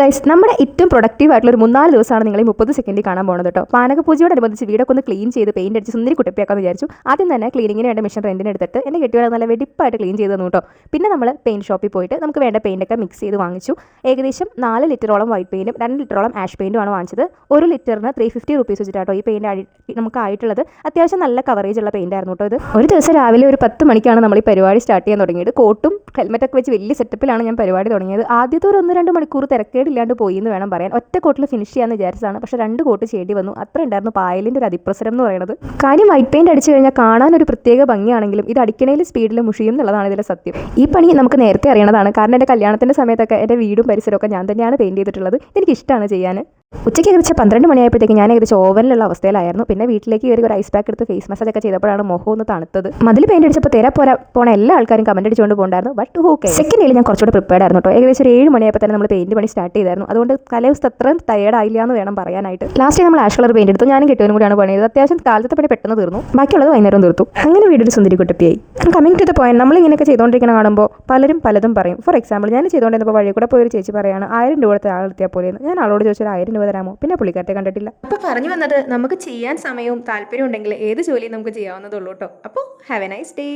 Guys നമ്മുടെ ഏറ്റവും productive ആയിട്ടുള്ള ഒരു മൂന്നാൽ ദിവസമാണ് നിങ്ങൾ മുപ്പത് സെക്കൻഡിൽ കാണാൻ പോകുന്നത് കേട്ടോ പാനകപൂജയോടനുബന്ധിച്ച് വീടൊക്കെ ഒന്ന് ക്ലീൻ ചെയ്ത് പെയിന്റ് അടിച്ച് സുന്ദരി കുട്ടിപ്പിയാക്കാന്ന് വിചാരിച്ചു. ആദ്യം തന്നെ ക്ലീനിങ്ങിന് വേണ്ട മെഷീൻ റെന്റിന് എടുത്തിട്ട് എന്റെ കെട്ടിയോടെ നല്ല വെടിപ്പായിട്ട് ക്ലീൻ ചെയ്ത് തന്നു കേട്ടോ പിന്നെ നമ്മൾ പെയിന്റ് ഷോപ്പിൽ പോയിട്ട് നമുക്ക് വേണ്ട പെയിന്റ് ഒക്കെ മിക്സ് ചെയ്ത് വാങ്ങിച്ചു. ഏകദേശം നാല് ലിറ്ററോളം വൈറ്റ് പെയിന്റും രണ്ട് ലിറ്ററോളം ആഷ് പെയിന്റും ആണ് വാങ്ങിച്ചത്. ഒരു ലിറ്ററിന് ത്രീ ഫിഫ്റ്റി റുപ്പീസ് വെച്ചിട്ടാട്ടോ ഈ പെയിന്റ് നമുക്ക് ആയിട്ടുള്ളത്. അത്യാവശ്യം നല്ല കവറേജ് ഉള്ള പെയിന്റ് ആയിരുന്നു കേട്ടോ ഇത്. ഒരു ദിവസം രാവിലെ ഒരു പത്ത് മണിക്കാണ് നമ്മൾ ഈ പരിപാടി സ്റ്റാർട്ട് ചെയ്യാൻ തുടങ്ങിയത്. കോട്ടും ഹെൽമെറ്റൊക്കെ വെച്ച് വലിയ സെറ്റപ്പിലാണ് ഞാൻ പരിപാടി തുടങ്ങിയത്. ആദ്യത്തെ ഒരു ഒന്ന് രണ്ട് മണിക്കൂർ തിരക്കേടില്ലാണ്ട് പോയി എന്ന് വേണം പറയാൻ. ഒറ്റ കോട്ടിൽ ഫിനിഷ് ചെയ്യാന്ന് വിചാരിച്ചതാണ്. പക്ഷെ രണ്ട് കോട്ട് ചെയ്യേണ്ടി വന്നു. അത്ര ഉണ്ടായിരുന്നു പായലിന്റെ ഒരു അതിപ്രസരം എന്ന് പറയുന്നത്. കാര്യം വൈറ്റ് പെയിന്റ് അടിച്ചു കഴിഞ്ഞാൽ കാണാൻ ഒരു പ്രത്യേക ഭംഗിയാണെങ്കിലും ഇത് അടിക്കണേൽ സ്പീഡിൽ മുഷിയും എന്നുള്ളതാണ് ഇതിലെ സത്യം. ഈ പണി നമുക്ക് നേരത്തെ അറിയണതാണ്. കാരണം എന്റെ കല്യാണത്തിന്റെ സമയത്തൊക്കെ എന്റെ വീടും പരിസരമൊക്കെ ഞാൻ തന്നെയാണ് പെയിന്റ് ചെയ്തിട്ടുള്ളത്. എനിക്ക് ഇഷ്ടമാണ് ചെയ്യാൻ. ഉച്ചയ്ക്ക് ഏകദേശം പന്ത്രണ്ട് മണിയായപ്പോഴത്തേക്ക് ഞാൻ ഏകദേശം ഓവനിലുള്ള അവസ്ഥയിലായിരുന്നു. പിന്നെ വീട്ടിലേക്ക് കയറി ഒരു ഐസ് പാക്ക് എടുത്ത് ഫേസ് മസാജ് ഒക്കെ ചെയ്തപ്പോഴാണ് മുഖം ഒന്ന് തണുത്തത്. മതിൽ പെയിന്റ് അടിച്ചപ്പോൾ തേരാ പോരാ പോണ എല്ലാ ആൾക്കാരും കമന്റ് അടിച്ചുകൊണ്ട് പോകണ്ടായിരുന്നു ബട്ട് ഓക്കെ സെക്കൻഡ് ഡേയിൽ ഞാൻ കുറച്ചുകൂടെ പ്രിപ്പയർ ആയിരുന്നു കേട്ടോ ഏകദേശം ഒരു ഏഴ് മണിയായപ്പോൾ തന്നെ നമ്മൾ പെയിന്റ് പണി സ്റ്റാർട്ട് ചെയ്തായിരുന്നു. അതുകൊണ്ട് തലേദിവസത്തെ അത്രയും ടയേർഡ് ആയില്ല എന്ന് വേണം പറയാനായിട്ട്. ലാസ്റ്റ് നമ്മൾ ആഷ് കളർ പെയിന്റ് എടുത്തു. ഞാനും കെട്ടിയവനും കൂടിയാണ് പണി ചെയ്തത് അത്യാവശ്യം കാലത്തെ പണി പെട്ടെന്ന് തീർന്നു. ബാക്കിയുള്ളത് വൈകുന്നേരം തീർത്തു. അങ്ങനെ വീടൊരു സുന്ദരി കുട്ടിപ്പിയായി. കമ്മിങ് ടു ദ പോയിന്റ് നമ്മൾ ഇങ്ങനെയൊക്കെ ചെയ്തുകൊണ്ടിരിക്കുന്ന കാണുമ്പോൾ പലരും പലതും പറയും. ഫോർ എക്സാമ്പിൾ ഞാൻ ചെയ്തുകൊണ്ടിരുന്നപ്പോൾ വഴി കൂടെ പോയി ഒരു ചേച്ചി പറയാണ് ആയിരം രൂപ ആളെത്തിയാൽ പോലെ ഞാൻ ആളോട് ചോദിച്ചാൽ ആയിരം തരാമോ പിന്നെ പുള്ളിക്കാരത്തെ കണ്ടിട്ടില്ല. അപ്പോൾ പറഞ്ഞു വന്നത് നമുക്ക് ചെയ്യാൻ സമയവും താല്പര്യം ഉണ്ടെങ്കിൽ ഏത് ജോലിയും നമുക്ക് ചെയ്യാവുന്നതുള്ളൂ കേട്ടോ. അപ്പോൾ ഹാവ് എ നൈസ് ഡേ